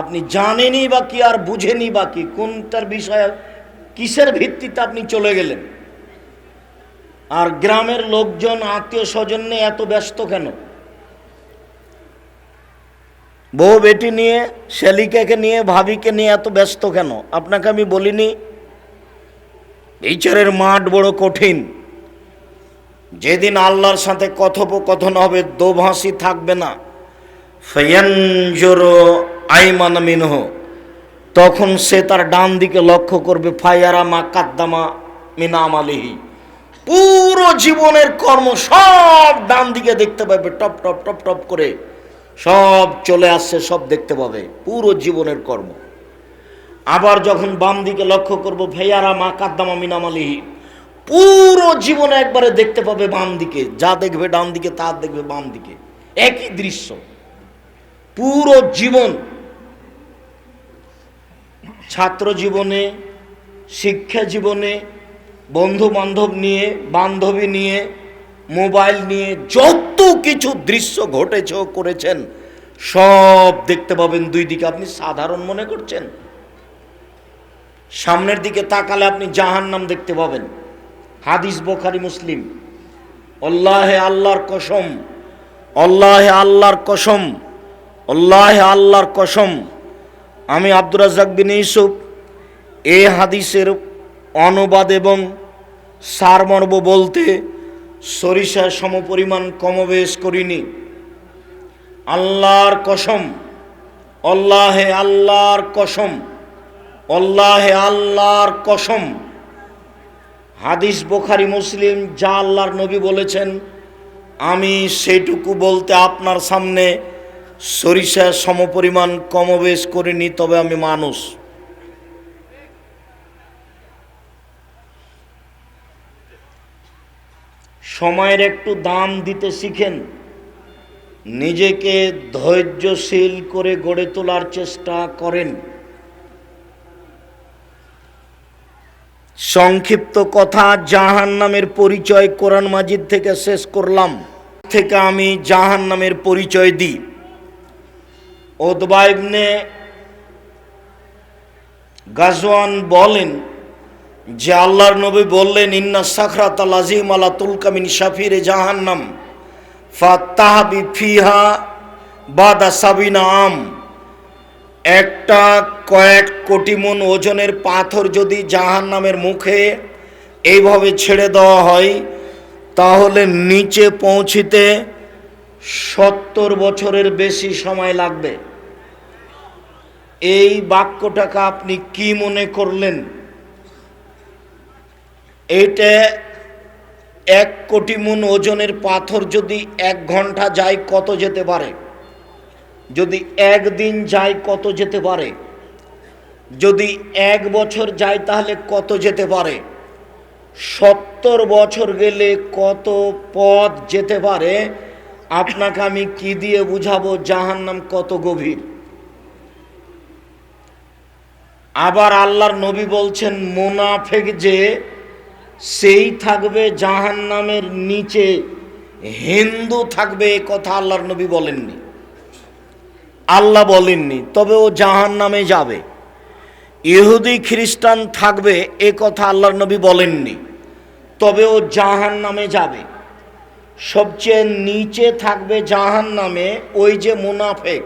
আপনি জানেনই বা কি আর বুঝেনি বা কি, কোনটার বিষয়ে, কিসের ভিত্তিতে আপনি চলে গেলেন? আর গ্রামের লোকজন আত্মীয় স্বজন এত ব্যস্ত কেন? বউ বেটি নিয়ে শ্যালিকাকে নিয়ে, ভাবিকে নিয়ে এত ব্যস্ত কেন? আপনাকে আমি বলিনি, বিচারের মাঠ বড় কঠিন। যেদিন আল্লাহর সাথে কথোপকথন হবে, দোভাষী থাকবে না। ফয়ানজোরো আইমান মিনহ। তখন সে তার ডান দিকে লক্ষ্য করবে ফায়ারা মা কাদ্দামা মিনাম আলিহি। পুরো জীবনের কর্ম সব ডান দিকে দেখতে পাবে, টপ টপ টপ টপ করে। সব চলে আসছে, সব দেখতে পাবে, পুরো জীবনের কর্ম। আবার যখন বাম দিকে লক্ষ্য করব ভাইয়ারা মা কাদ্দামা মিনাম আলিহি, পুরো জীবনে একবারে দেখতে পাবে বাম দিকে। যা দেখবে ডান দিকে, তা দেখবে বাম দিকে। একই দৃশ্য। পুরো জীবন ছাত্র জীবনে, শিক্ষা জীবনে বন্ধু বান্ধব নিয়ে, বান্ধবী নিয়ে, মোবাইল নিয়ে যত কিছু দৃশ্য ঘটেছে করেছেন, সব দেখতে পাবেন দুই দিকে। আপনি সাধারণ মনে করছেন? সামনের দিকে তাকালে আপনি জাহান নাম দেখতে পাবেন। হাদিস বোখারি মুসলিম। অল্লাহে আল্লাহর কসম অল্লাহে আল্লাহর কসম অল্লাহে আল্লাহর কসম। আমি আব্দুর রাজ্জাক বিন ইউসুফ। এই হাদিসের অনুবাদ এবং সারমর্ম বলতে সরিষার সমপরিমাণ কমবেশ করিনি। আল্লাহর কসম অল্লাহে আল্লাহর কসম অল্লাহে আল্লাহর কসম। হাদিস বোখারি, মুসলিম, যা আল্লাহর নবী বলেছেন, আমি সেটুকু বলতে আপনার সামনে সরিষা সমপরিমাণ কমবেশ করিনি তবে আমি মানুষ। সময়ের একটু দাম দিতে শিখেন। নিজেকে ধৈর্যশীল করে গড়ে তোলার চেষ্টা করেন। সংক্ষিপ্ত কথা জাহান নামের পরিচয় কোরআন মাজিদ থেকে শেষ করলাম। থেকে আমি জাহান নামের পরিচয় দিই। ওদবাইবনে গাজওয়ান বলেন যে আল্লাহর নবী বললেন, ইন্না সাখরাত আল আজিম আলা তুলকামিন শাফিরে জাহান্নাম ফাতাহাবি ফিহা বাদা সাবিনা আম। একটা কয়েক কোটি মন ওজনের পাথর যদি জাহান নামের মুখে এইভাবে ছেড়ে দেওয়া হয়, তাহলে নিচে পৌঁছিতে সত্তর বছরের বেশি সময় লাগবে। এই বাক্যটাকে আপনি কি মনে করলেন? এইটা এক কোটি মন ওজনের পাথর যদি এক ঘণ্টা যায় কত যেতে পারে? যদি একদিন যায় কত যেতে পারে? যদি এক বছর যায় তাহলে কত যেতে পারে? সত্তর বছর গেলে কত পথ যেতে পারে? আপনাকে আমি কি দিয়ে বুঝাবো? জাহান্নাম কত গভীর। আবার আল্লাহর নবী বলছেন, মোনাফেক যে, সেই থাকবে জাহান্নামের নিচে। হিন্দু থাকবে এ কথা আল্লাহর নবী বলেননি। আল্লাহ বলেননি, তবে ও জাহান নামে যাবে। ইহুদি, খ্রিস্টান থাকবে এ কথা আল্লাহর নবী বলেননি, তবে ও জাহান নামে যাবে। সবচেয়ে নিচে থাকবে জাহান নামে ওই যে মুনাফেক,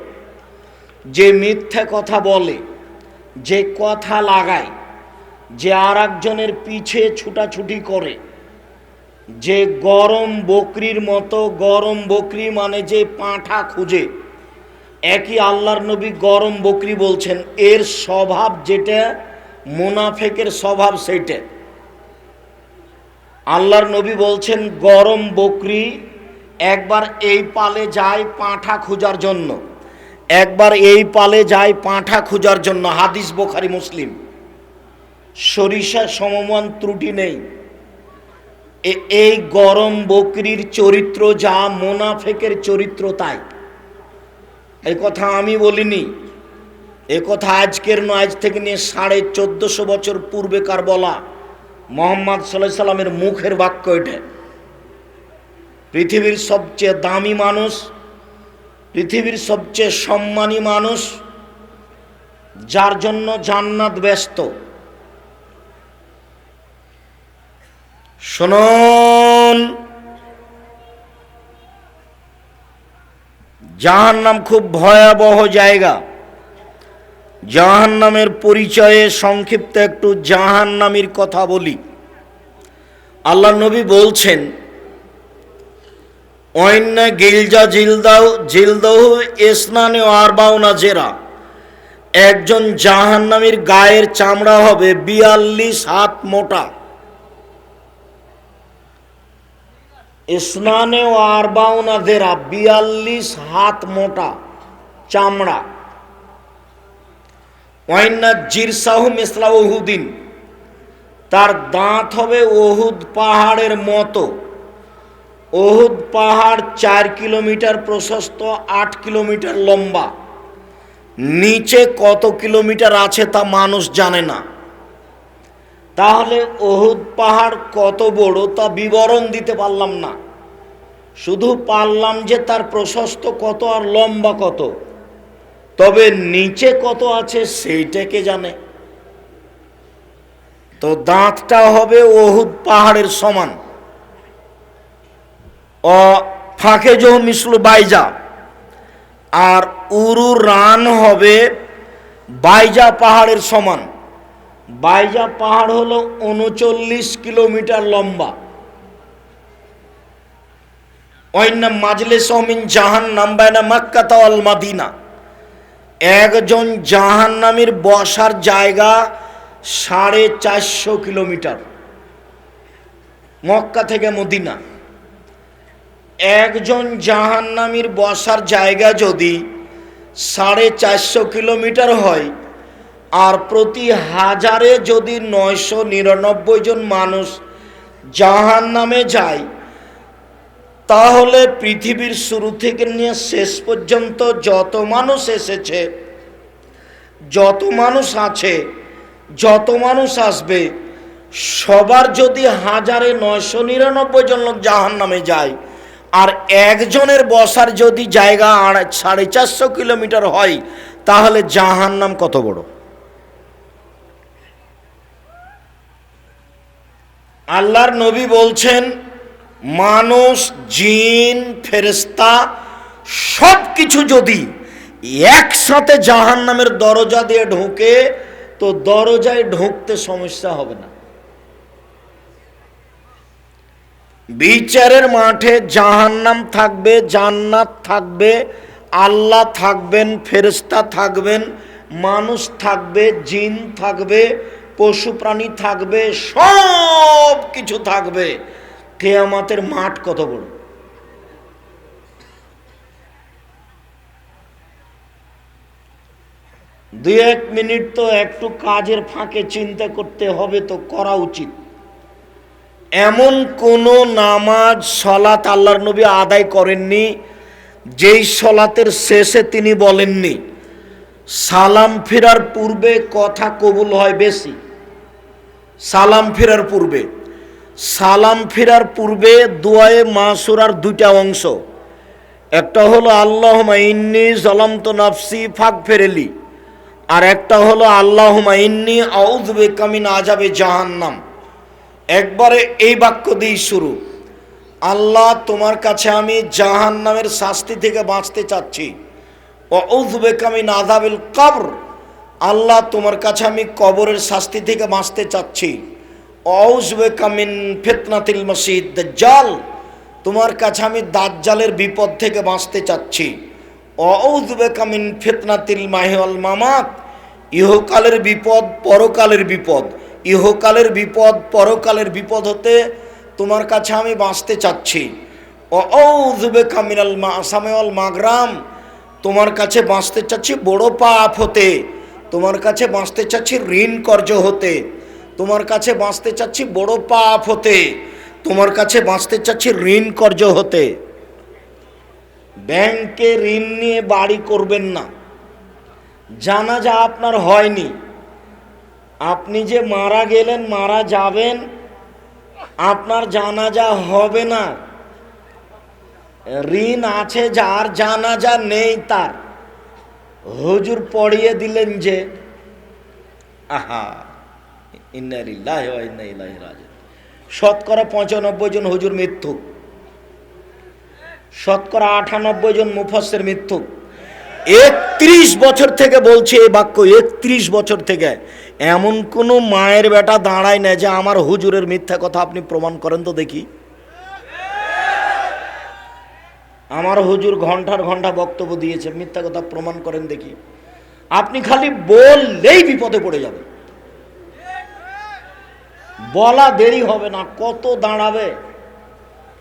যে মিথ্যে কথা বলে, যে কথা লাগায়, যে আর একজনের পিছে ছুটাছুটি করে, যে গরম বকরির মতো, গরম বকরি মানে যে পাঁঠা খুঁজে। একই আল্লাহর নবী গরম বকরি বলছেন, এর স্বভাব যেটা, মোনাফেকের স্বভাব সেইটা। আল্লাহর নবী বলছেন, গরম বকরি একবার এই পালে যায় পাঁঠা খোঁজার জন্য। একবার এই পালে যায় পাঁঠা খোঁজার জন্য। হাদিস বোখারি, মুসলিম। সরিষা সমমান ত্রুটি নেই। এই গরম বকরির চরিত্র যা মোনাফেকের চরিত্র তাই। এই কথা আমি বলিনি। এ কথা আজকের নয়, আজ থেকে নিয়ে সাড়ে চোদ্দশো বছর পূর্বেকার বলা। মোহাম্মদ সাল্লাহ সাল্লামের মুখের বাক্য এটা। পৃথিবীর সবচেয়ে দামি মানুষ, পৃথিবীর সবচেয়ে সম্মানী মানুষ, যার জন্য জান্নাত ব্যস্ত। শুনুন, জাহান্নাম খুব ভয়াবহ জায়গা। জাহান্নামের পরিচয়ে সংক্ষিপ্ত একটু জাহান্নামীর কথা বলি। আল্লাহ নবী বলছেন অন্য গিলজা জিলদাও জিলদহ ইসনানে আরবাউনা জেরা। একজন জাহান্নামীর গায়ের চামড়া হবে বিয়াল্লিশ হাত মোটা। ইসনানে ও আরবাউনা জেরা, বিয়াল্লিশ হাত মোটা চামড়া। ওয়াইন্না তার দাঁত হবে ওহুদ পাহাড়ের মতো। ওহুদ পাহাড় চার কিলোমিটার প্রশস্ত, আট কিলোমিটার লম্বা। নিচে কত কিলোমিটার আছে তা মানুষ জানে না। তাহলে ওহুদ পাহাড় কত বড় তা বিবরণ দিতে পারলাম না। শুধু পারলাম যে তার প্রশস্ত কত আর লম্বা কত। তবে নিচে কত আছে সেইটাকে জানে। তো দাঁতটা হবে ওহুদ পাহাড়ের সমান। অ, ফাঁকে জহ মিসলু বাইজা। আর উরু রান হবে বাইজা পাহাড়ের সমান। বাইজা পাহাড় হলো উনচল্লিশ কিলোমিটার লম্বা। অন্য মাজলে সমিন জাহান নাম্বায়না মাক্কাতা আল মাদিনা। একজন জাহান্নামীর বসার জায়গা সাড়ে চারশো কিলোমিটার। মক্কা থেকে মদিনা। একজন জাহান্নামীর বসার জায়গা যদি সাড়ে চারশো কিলোমিটার হয়, আর প্রতি হাজারে যদি নয়শো নিরানব্বই জন মানুষ জাহান নামে যায় তাহলে পৃথিবীর শুরু থেকে নিয়ে শেষ পর্যন্ত যত মানুষ এসেছে, যত মানুষ আছে, যত মানুষ আসবে, সবার যদি হাজারে নয়শো নিরানব্বই জন লোক জাহান নামে যায়, আর একজনের বসার যদি জায়গা সাড়ে চারশো কিলোমিটার হয়, তাহলে জাহান নাম কত বড়? আল্লাহর নবী বলছেন মানুষ, জিন ফেরেস্তা সব কিছু যদি একসাথে জাহান নামের দরজা দিয়ে ঢোকে, তো দরজায় ঢুকতে সমস্যা হবে না। বিচারের মাঠে জাহান্নাম থাকবে, জান্নাত থাকবে, আল্লাহ থাকবেন ফেরেস্তা থাকবেন, মানুষ থাকবে, জিন থাকবে, পশু প্রাণী থাকবে সব কিছু থাকবে। কেয়ামাতের মাঠ কত বড়? দুই এক মিনিট তো একটু কাজের ফাঁকে চিন্তা করতে হবে তো করা উচিত। এমন কোনো নামাজ সলাত আল্লাহর নবী আদায় করেননি, যেই সলাতের শেষে তিনি বলেননি, সালাম ফেরার পূর্বে কথা কবুল হয় বেশি। সালাম ফেরার পূর্বে। সালাম ফেরার পূর্বে দোয়ায়ে মাসুরার দুইটা অংশ। একটা হলো আল্লাহ ইন্নি জলামত নাফসি ফাঁক ফেরেলি। আর একটা হলো আল্লাহ ইন্নি আউজবে কামিন আজাবে জাহান্নাম। একবারে এই বাক্য দিয়েই শুরু। আল্লাহ, তোমার কাছে আমি জাহান নামের শাস্তি থেকে বাঁচতে চাচ্ছি। অউজবে কামিন আজাবিল কবর। আল্লাহ, তোমার কাছে আমি কবরের শাস্তি থেকে বাঁচতে চাচ্ছি। কামিন ফেতনাতিল মসিদ জাল তোমার কাছে আমি দাজ্জালের বিপদ থেকে বাঁচতে চাচ্ছি। কামিন ফেতনাতিল মাহিওয়াল মামাত ইহকালের বিপদ পরকালের বিপদ। ইহকালের বিপদ পরকালের বিপদ হতে তোমার কাছে আমি বাঁচতে চাচ্ছি। অউজবে কামিনাল মা আসামেওয়াল মাগরাম তোমার কাছে বাঁচতে চাচ্ছি বড় পাপ হতে। তোমার কাছে বাঁচতে চাচ্ছি ঋণ কর্য হতে। তোমার কাছে বাঁচতে চাচ্ছি বড় পাপ হতে। তোমার কাছে বাঁচতে চাচ্ছি ঋণ কর্য হতে। ব্যাংকে ঋণ নিয়ে বাড়ি করবেন না। জানা যা আপনার হয়নি। আপনি যে মারা গেলেন, মারা যাবেন, আপনার জানাজা হবে না। ঋণ আছে যার জানাজা নেই তার। হুজুর পড়িয়ে দিলেন যে, আহা। শতকরা পঁচানব্বই জন হুজুর মৃত্যু। শতকরা আটানব্বই জন মুফাসের মৃত্যু। একত্রিশ বছর থেকে বলছে এই বাক্য, একত্রিশ বছর থেকে। এমন কোনো মায়ের বেটা দাঁড়ায় না যে আমার হুজুরের মিথ্যা কথা আপনি প্রমাণ করেন তো দেখি। আমার হুজুর ঘণ্টার ঘণ্টা বক্তব্য দিয়েছে, মিথ্যা কথা প্রমাণ করেন দেখি। আপনি খালি বললেই বিপদে পড়ে যাবেন। বলা দেরি হবে না, কত দাঁড়াবে?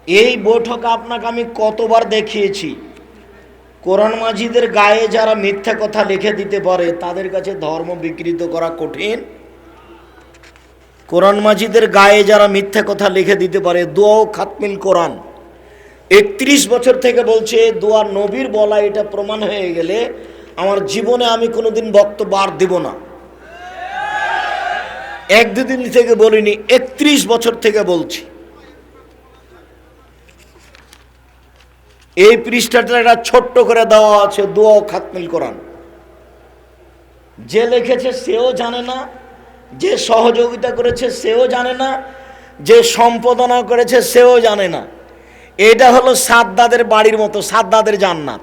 এই বৈঠক আপনাকে আমি কতবার দেখিয়েছি। কোরআন মাজিদের গায়ে যারা মিথ্যা কথা লিখে দিতে পারে, তাদের কাছে ধর্ম বিকৃত করা কঠিন। কোরআন মাজিদের গায়ে যারা মিথ্যা কথা লিখে দিতে পারে, দোয়াও খাতমিল কোরআন। একত্রিশ বছর থেকে বলছে দোয়া নবীর বলা, এটা প্রমাণ হয়ে গেলে আমার জীবনে আমি কোনোদিন বক্তব্য আর দেব না। এক দুদিন থেকে বলিনি, একত্রিশ বছর থেকে বলছি। এই পৃষ্ঠাটা একটা ছোট্ট করে দেওয়া আছে, দোয়া খাতমিল কোরআন যে লিখেছে সেও জানে না, যে সহযোগিতা করেছে সেও জানে না, যে সম্পাদনা করেছে সেও জানে না। এটা হলো সাদ্দাদের বাড়ির মতো, সাদ্দাদের জান্নাত।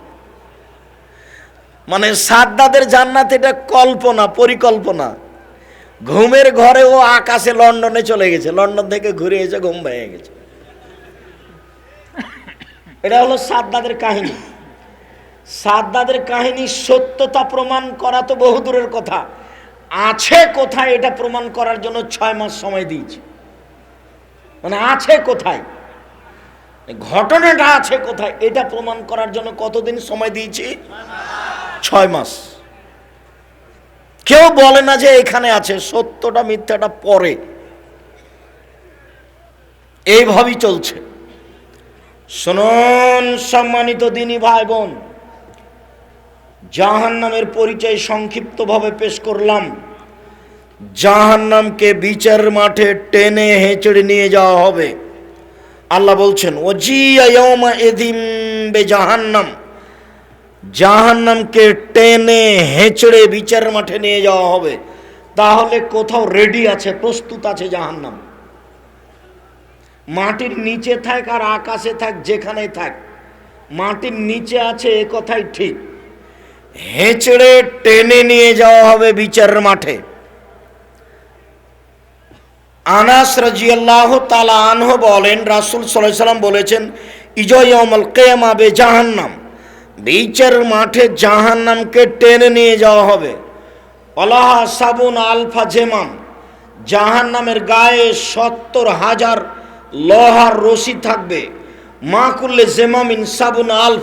মানে সাদ্দাদের জান্নাত এটা কল্পনা, পরিকল্পনা। ঘুমের ঘরে ও আকাশে লন্ডনে চলে গেছে। লন্ডন থেকে ঘুরে এসে ঘুম ভেঙে গেছে। এটা হলো সাদ্দাদের কাহিনী। সাদ্দাদের কাহিনী সত্যতা প্রমাণ করা তো বহু দূরের কথা। আছে কোথায় এটা প্রমাণ করার জন্য ছয় মাস সময় দিয়েছে। মানে আছে কোথায়? ঘটনাটা আছে কোথায়? এটা প্রমাণ করার জন্য কতদিন সময় দিয়েছি? ছয় মাস। কেউ বলে না যে এখানে আছে, সত্যটা মিথ্যাটা পরে। এইভাবেই চলছে। শুনুন সম্মানিত দিনী ভাই বোন জাহান নামের পরিচয় সংক্ষিপ্তভাবে পেশ করলাম। জাহান নামকে বিচার মাঠে টেনে হেঁচড়ে নিয়ে যাওয়া হবে। আল্লাহ বলছেন ও জি এদিম বে জাহান্নাম। জাহান্নামকে টেনে, হেঁচড়ে বিচার মাঠে নিয়ে যাওয়া হবে। তাহলে কোথাও রেডি আছে, প্রস্তুত আছে জাহান্নাম। মাটির নিচে থাক আর আকাশে থাক, যেখানেই থাক, মাটির নিচে আছে এ কথাই ঠিক। হেঁচড়ে টেনে নিয়ে যাওয়া হবে বিচারের মাঠে। আনাস রাজিয়াল্লাহ তালা আনহ বলেন, রাসুল সাল্লাম বলেছেন ইজয়মল কেয়ামা বে জাহান্নাম। বিচার মাঠে জাহান্নামকে টেনে নিয়ে যাওয়া হবে। অলাহা সাবুন আলফা জেমাম। জাহান্নামের গায়ে সত্তর হাজার লোহার রশি থাকবে। মা করলে জেমামিন সাবুন আলফ।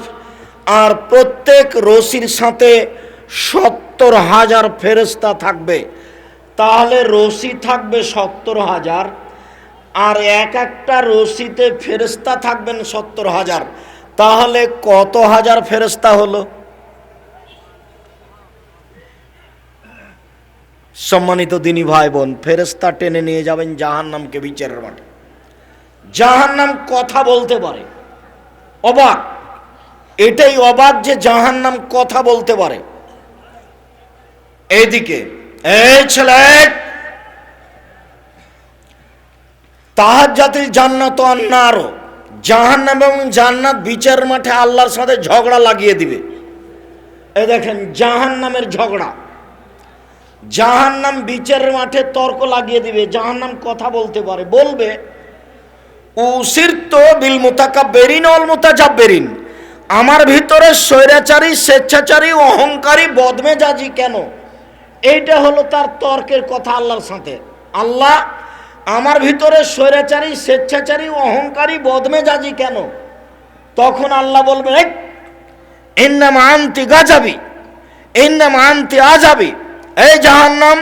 আর প্রত্যেক রশির সাথে সত্তর হাজার ফেরস্তা থাকবে। তাহলে রশি থাকবে সত্তর হাজার। আর এক একটা রশিতে ফেরস্তা থাকবেন সত্তর হাজার। তাহলে কত হাজার ফেরস্তা হলো? সম্মানিত দিনী ভাই বোন ফেরস্তা টেনে নিয়ে যাবেন জাহান নামকে বিচারের মাঠে। জাহান নাম কথা বলতে পারে। অবাক। এটাই অবাক যে জাহান নাম কথা বলতে পারে। এইদিকে, এই ছেলে! তাহার জাতির জান্নাত আরও। জাহান্নাম এবং জান্নাত বিচার মাঠে আল্লাহর সাথে ঝগড়া লাগিয়ে দিবে। এ দেখেন, জাহান্নামের ঝগড়া। জাহান্নাম বিচারের মাঠে তর্ক লাগিয়ে দিবে, জাহান্নাম কথা বলতে পারে। বলবে, উসির তো বিল মোতাকা বেরিন অল মোতাজাব্বেরিন। আমার ভিতরে স্বৈরাচারী, স্বেচ্ছাচারী, অহংকারী, বদমেজাজি কেন? এইটা হলো তার তর্কের কথা আল্লাহর সাথে। আল্লাহ আমার ভিতরে স্বৈরাচারী, স্বেচ্ছাচারী, অহংকারী, বদমেজাজি কেন? তখন আল্লাহ বলবে এর নাম আনতি গাজাবি এর নাম আনতি আজাবি এই জাহান্নাম,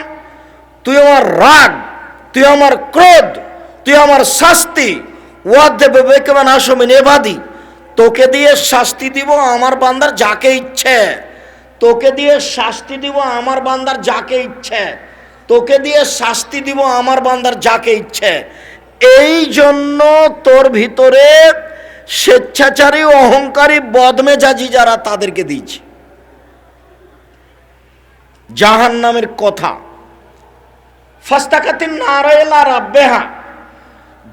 তুই আমার রাগ, তুই আমার ক্রোধ, তুই আমার শাস্তি বেকেমান আসমিন এবাদি তোকে দিয়ে শাস্তি দিব আমার বান্দার যাকে ইচ্ছে, তোকে দিয়ে শাস্তি দিব আমার বান্দার যাকে ইচ্ছে। তোকে দিয়ে শাস্তি দিব আমার বান্দার যাকে ইচ্ছে। এই জন্য তোর ভিতরে স্বেচ্ছাচারী, অহংকারী, বদমেজাজি যারা তাদেরকে দিচ্ছে জাহান নামের কথা। ফাস্তাকাতিন নারায়লা রাব্বেহা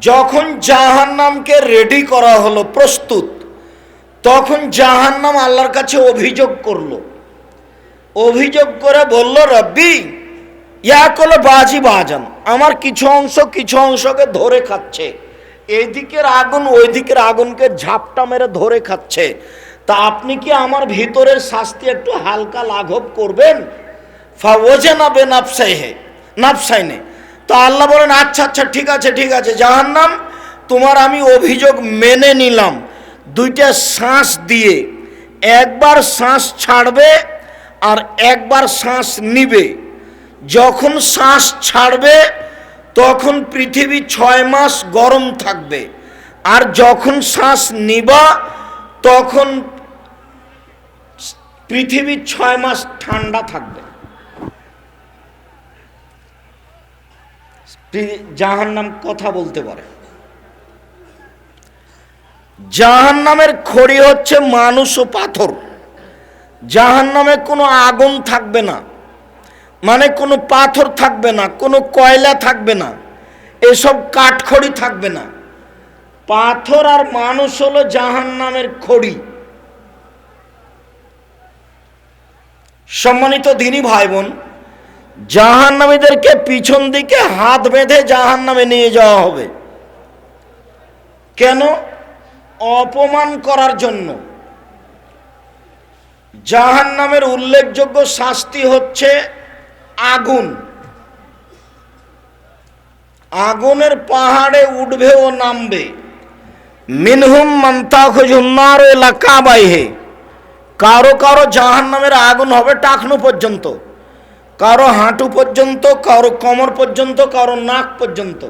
যখন জাহান্নামকে রেডি করা হলো প্রস্তুত, তখন জাহান্নাম আল্লাহর কাছে অভিযোগ করল। অভিযোগ করে বলল, রব্বি ইয়া কলো বাজি বাজান। আমার কিছু অংশ কিছু অংশকে ধরে খাচ্ছে। এই দিকের আগুন ওই দিকের আগুনকে ঝাপটা মেরে ধরে খাচ্ছে। তা আপনি কি আমার ভিতরের শাস্তি একটু হালকা লাঘব করবেন? ফাওজে না বে নাফসাইহে। নাফসাইনে তো আল্লাহ বলেন আচ্ছা আচ্ছা ঠিক আছে ঠিক আছে, জাহান্নাম, তোমার আমি অভিযোগ মেনে নিলাম। দুইটা শ্বাস দিয়ে। একবার শ্বাস ছাড়বে আর একবার শ্বাস নিবে। যখন শ্বাস ছাড়বে, তখন পৃথিবী ছয় মাস গরম থাকবে। আর যখন শ্বাস নিবা, তখন পৃথিবী ছয় মাস ঠান্ডা থাকবে। জাহান্নাম কথা বলতে পারে। জাহান্নামের খড়ি হচ্ছে মানুষ ও পাথর। জাহান্নামে কোনো আগুন থাকবে না। মানে কোনো পাথর থাকবে না, কোনো কয়লা থাকবে না, এসব কাঠখড়ি থাকবে না। পাথর আর মানুষ হলো জাহান্নামের খড়ি। সম্মানিত দিনী ভাই বোন জাহান্নামীদেরকে পিছন দিকে হাত বেঁধে জাহান্নামে নিয়ে যাওয়া হবে। কেন? অপমান করার জন্য। জাহান্নামের উল্লেখযোগ্য শাস্তি হচ্ছে আগুন। আগুনের পাহাড়ে উঠবে ও নামবে। মিনহুম মান্তাখুজুন্নার এলাকা বাইহে কারও কারও জাহান নামের আগুন হবে টাকনু পর্যন্ত। কারও হাঁটু পর্যন্ত, কারও কোমর পর্যন্ত, কারও নাক পর্যন্ত।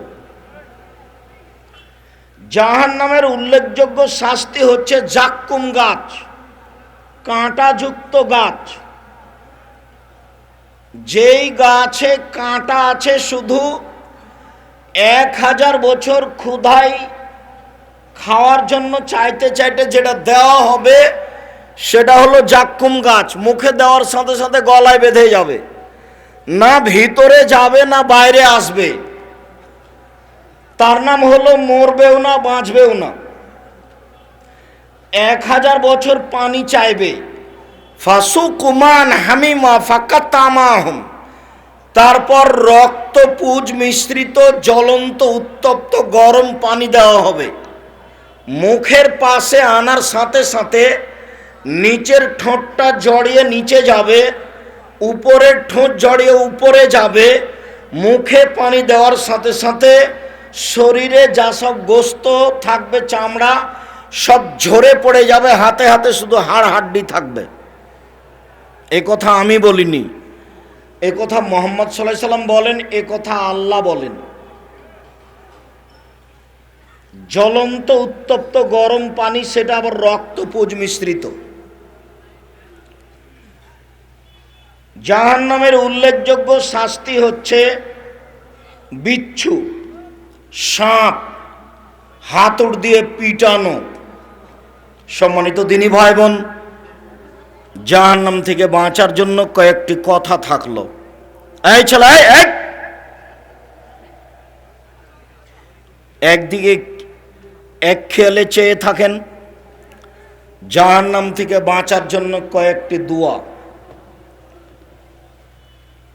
জাহান নামের উল্লেখযোগ্য শাস্তি হচ্ছে জাক্কুম গাছ, কাঁটাযুক্ত গাছ। যেই গাছে কাঁটা আছে শুধু, এক হাজার বছর ক্ষুধাই খাওয়ার জন্য চাইতে চাইতে যেটা দেওয়া হবে, সেটা হলো জাক্কুম গাছ। মুখে দেওয়ার সাথে সাথে গলায় বেঁধে যাবে। না ভিতরে যাবে, না বাইরে আসবে। তার নাম হলো মরবেও না, বাঁচবেও না। এক হাজার বছর পানি চাইবে। ফাসু কুমান হামিমা ফাঁকা তামাহম তারপর রক্ত পুজ মিশ্রিত, জ্বলন্ত, উত্তপ্ত, গরম পানি দেওয়া হবে। মুখের পাশে আনার সাথে সাথে নিচের ঠোঁটটা জড়িয়ে নিচে যাবে, উপরের ঠোঁট জড়িয়ে উপরে যাবে। মুখে পানি দেওয়ার সাথে সাথে শরীরে যা সব গোস্ত থাকবে, চামড়া সব ঝরে পড়ে যাবে, হাতে হাতে শুধু হাড় হাড্ডি থাকবে। এ কথা আমি বলিনি। এ কথা মোহাম্মদ সাল্লাহ সাল্লাম বলেন, এ কথা আল্লাহ বলেন। জ্বলন্ত, উত্তপ্ত, গরম পানি, সেটা আবার রক্তপুজ মিশ্রিত। জাহান নামের উল্লেখযোগ্য শাস্তি হচ্ছে বিচ্ছু, সাপ, হাতুড় দিয়ে পিটানো। সম্মানিত দিনী ভাই বোন জাহান্নাম থেকে বাঁচার জন্য কয়েকটি কথা থাকল। এই ছেলে, এই! একদিকে এক খেয়ালে চেয়ে থাকেন, জাহান্নাম থেকে বাঁচার জন্য কয়েকটি দোয়া।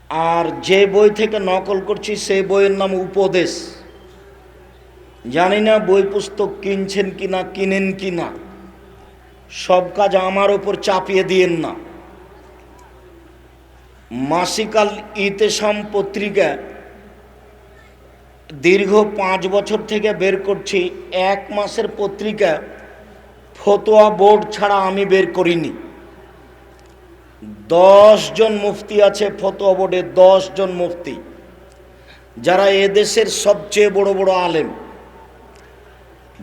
আর যে বই থেকে নকল করছি সেই বইয়ের নাম উপদেশ। জানি না বই পুস্তক কিনছেন কিনা, কিনেন কিনা। সব কাজ আমার ওপর চাপিয়ে দিয়েন না। মাসিকাল ইতেসাম পত্রিকা দীর্ঘ পাঁচ বছর থেকে বের করছি। এক মাসের পত্রিকা ফতোয়া বোর্ড ছাড়া আমি বের করিনি। জন মুফতি আছে ফতোয়া বোর্ডে জন মুফতি। যারা এদেশের সবচেয়ে বড় বড় আলেম।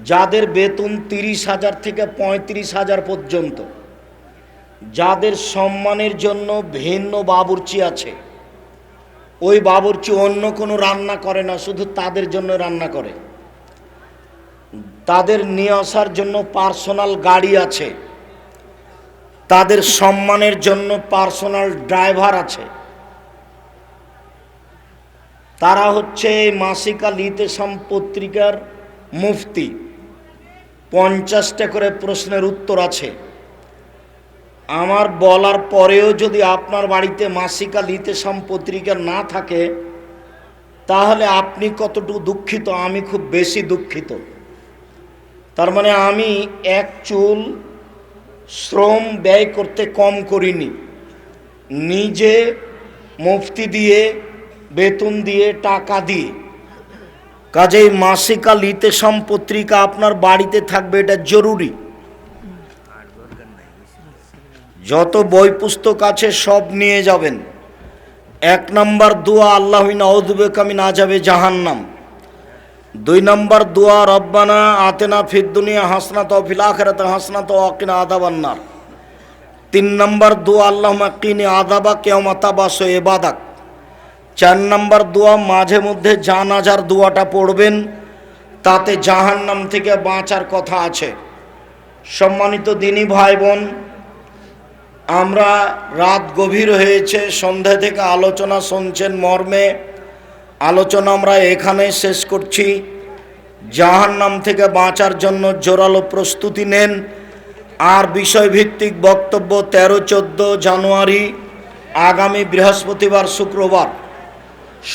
যাদের বেতন তিরিশ হাজার থেকে পঁয়ত্রিশ হাজার পর্যন্ত, যাদের সম্মানের জন্য ভিন্ন বাবুর্চি আছে, ওই বাবুর্চি অন্য কোনো রান্না করে না, শুধু তাদের জন্য রান্না করে। তাদের নিয়ে আসার জন্য পার্সোনাল গাড়ি আছে, তাদের সম্মানের জন্য পার্সোনাল ড্রাইভার আছে। তারা হচ্ছে মাসিকা লিতেসাম পত্রিকার মুফতি। পঞ্চাশটা করে প্রশ্নের উত্তর আছে। আমার বলার পরেও যদি আপনার বাড়িতে মাসিকা লিতেসাম পত্রিকা না থাকে, তাহলে আপনি কতটুকু দুঃখিত? আমি খুব বেশি দুঃখিত। তার মানে আমি এক চুল শ্রম ব্যয় করতে কম করিনি। নিজে মুফতি দিয়ে, বেতন দিয়ে, টাকা দিয়ে। কাজেই মাসিকা লিতেসাম পত্রিকা আপনার বাড়িতে থাকবে, এটা জরুরি। যত বই পুস্তক আছে সব নিয়ে যাবেন। এক নম্বর দোয়া আল্লাহিন অদুবে কামি না যাবে জাহান্নাম। দুই নম্বর দোয়া, রব্বানা আতেনা ফির হাসনাত হাসনা তো ফিল আখেরাতে হাসনা তো অকিনা আদাবান্নার তিন নম্বর দোয়া আল্লাহ কিনে আদাবা কেমাতাবাস এবাদাক চার নম্বর দোয়া, মাঝে মধ্যে জানাজার দোয়াটা পড়বেন, তাতে জাহান্নাম থেকে বাঁচার কথা আছে। সম্মানিত দিনী ভাই বোন আমরা রাত গভীর হয়েছে, সন্ধ্যা থেকে আলোচনা শুনছেন মর্মে। আলোচনা আমরা এখানে শেষ করছি। জাহান্নাম থেকে বাঁচার জন্য জোরালো প্রস্তুতি নেন। আর বিষয়ভিত্তিক বক্তব্য, তেরো চোদ্দ জানুয়ারি, আগামী বৃহস্পতিবার, শুক্রবার।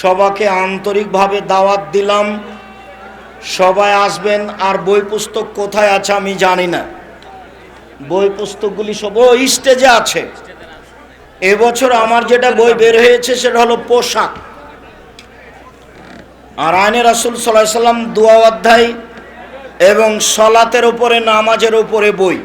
সবাকে আন্তরিকভাবে দাওয়াত দিলাম। সবাই আসবেন, আর বই পুস্তক কোথায় আছে আমি জানি না। বই পুস্তকগুলি সব ও, স্টেজে আছে। এবছর আমার যেটা বই বের হয়েছে সেটা হলো পোশাক। আর আইনে রাসুল সাল্লাহ সাল্লাম দুয়া অধ্যায় এবং সলাতের উপরে, নামাজের উপরে বই।